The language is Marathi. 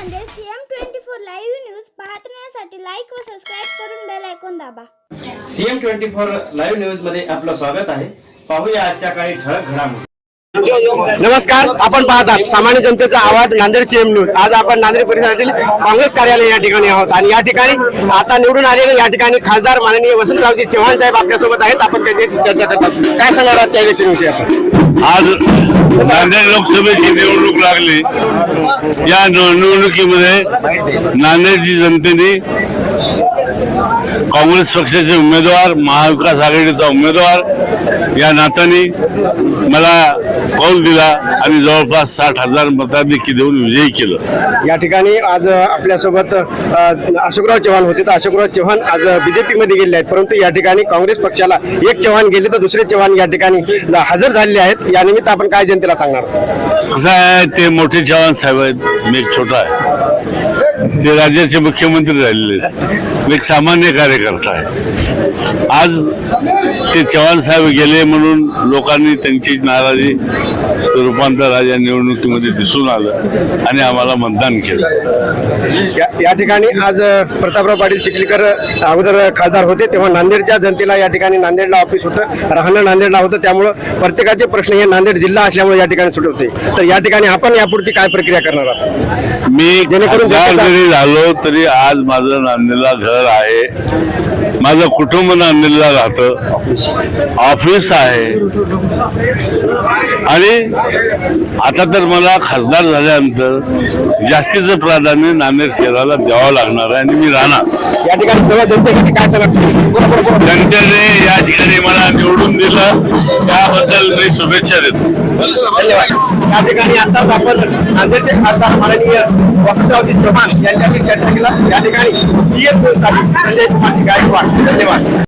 Nanded CM twenty four live news पाहण्यासाठी लाईक व सबस्क्राईब करून बेल आयकॉन दाबा. सीएम ट्वेंटी फोर लाईव्ह न्यूजमध्ये आपलं स्वागत आहे. पाहूया आजच्या काही ठळक घडामोडी. नमस्कार आपण पाहतात सामान्य जनतेचा आवाज नांदेड सीएम न्यूज. आज आपण नांदेड परिसरातील काँग्रेस कार्यालय या ठिकाणी आहोत आणि या ठिकाणी आता निवडून आलेले या ठिकाणी खासदार माननीय वसंतरावजी चव्हाण साहेब आपल्यासोबत आहेत. आपण त्यांच्याशी चर्चा करतात. काय सांगणार आजच्या इलेक्शन विषयी आपण? आज नांदेड लोकसभेची निवडणूक लागली. या निवडणुकीमध्ये नांदेडची जनतेने काँग्रेस पक्षाचे उमेदवार महाविकास आघाडीचा उमेदवार या नात्याने मला कौल दिला आणि जवळपास साठ हजार मताधिक्य देऊन विजयी केलं. या ठिकाणी आज आपल्यासोबत अशोकराव चव्हाण होते. तर अशोकराव चव्हाण आज बीजेपी मध्ये गेले आहेत. परंतु या ठिकाणी काँग्रेस पक्षाला एक चव्हाण गेले तर दुसरे चव्हाण या ठिकाणी हजर झालेले आहेत. या निमित्त आपण काय जनतेला सांगणार? कसं आहे ते मोठे चव्हाण साहेब आहेत. मी एक छोटा आहे. ते राज्याचे मुख्यमंत्री राहिलेले आहेत. एक सामान्य कार्यकर्ता आहे आज ते चव्हाण साहेब गेले म्हणून लोकांनी त्यांची नाराजी रूपांतर आज या निवडणुकीमध्ये दिसून आलं आणि आम्हाला मतदान केलं. या ठिकाणी आज प्रतापराव पाटील चिखलीकर अगोदर खासदार होते तेव्हा नांदेडच्या जनतेला या ठिकाणी नांदेडला ऑफिस होतं राहणं नांदेडला होतं त्यामुळं प्रत्येकाचे प्रश्न हे नांदेड जिल्हा असल्यामुळे या ठिकाणी सुटत होते. तर या ठिकाणी आपण यापुढची काय प्रक्रिया करणार आहात? मी जेणेकरून जरी झालो तरी आज माझं नांदेडला घर आहे. माझं कुटुंब नांदेडला राहतं. ऑफिस आहे. आणि आता तर मला खासदार झाल्यानंतर जास्तीचं प्राधान्य नांदेड शहराला द्यावं लागणार आहे आणि मी राहणार. या ठिकाणी सर्व जनतेसाठी काय जनतेने निवडून दिलं त्याबद्दल मी शुभेच्छा देतो. धन्यवाद या ठिकाणी आताच आपण नांदेडचे खासदार माननीय वसंतरावजी चव्हाण यांच्याशी चर्चा केला. या ठिकाणी सीएमसाठी संजय कुमार गायकवाड. धन्यवाद.